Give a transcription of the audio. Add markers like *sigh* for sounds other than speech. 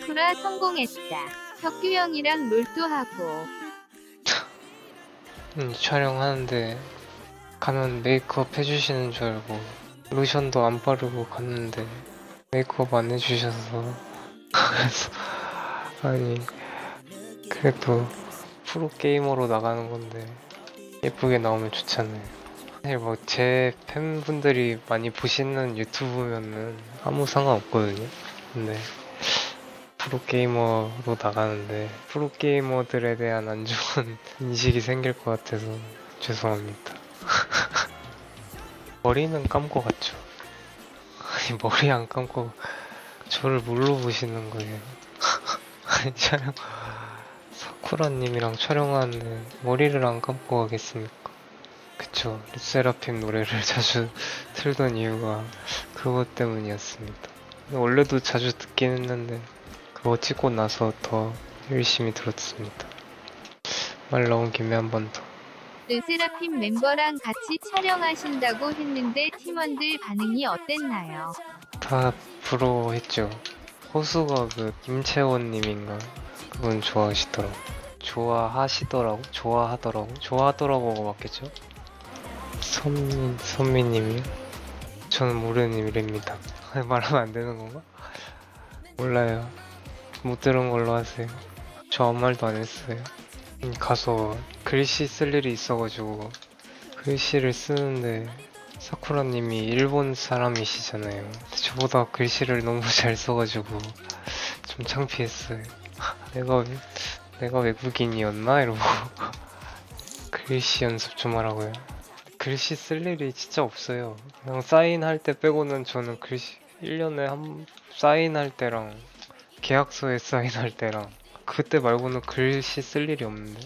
사쿠라 성공했다. 혁규 형이랑 롤도 하고. 음, 촬영하는데 가면 메이크업 해주시는 줄 알고 로션도 안 바르고 갔는데 메이크업 안 해주셔서 *laughs* 아니 그래도 프로게이머로 나가는 건데 예쁘게 나오면 좋잖아요 사실 뭐 제 팬분들이 많이 보시는 유튜브면은 아무 상관없거든요 근데 프로게이머로 나가는데 프로게이머들에 대한 안 좋은 *laughs* 인식이 생길 것 같아서 죄송합니다. *laughs* 머리는 감고 갔죠. 아니 머리 안 감고 저를 뭘로 보시는 거예요? *laughs* 아니 촬영 사쿠라님이랑 촬영하는데 머리를 안 감고 가겠습니까? 그쵸 르세라핌 노래를 자주 틀던 이유가 그것 때문이었습니다. 원래도 자주 듣긴 했는데 그거 찍고 나서 더 열심히 들었습니다. 말 나온 김에 한 번 더. 르세라핌 멤버랑 같이 촬영하신다고 했는데 팀원들 반응이 어땠나요? 다 부러워했죠. 호수가 그 김채원님인가 그분 좋아하시더라고. 좋아하시더라고? 좋아하더라고? 좋아하더라고가 맞겠죠? 선민 선미님이요? 저는 모르는 이름입니다. *laughs* 말하면 안 되는 건가? 몰라요. 못 들은 걸로 하세요. 저 아무 말도 안 했어요. 음, 가서 글씨 쓸 일이 있어가지고 글씨를 쓰는데 사쿠라님이 일본 사람이시잖아요. 저보다 글씨를 너무 *laughs* 잘 써가지고 좀 창피했어요. *laughs* 내가 왜- 내가 외국인이었나 이러고 *laughs* 글씨 연습 좀 하라고요. 글씨 쓸 일이 진짜 없어요. 그냥 사인할 때 빼고는 저는 글씨 1년에 한 사인할 때랑 계약서에 사인할 때랑 그때 말고는 글씨 쓸 일이 없는데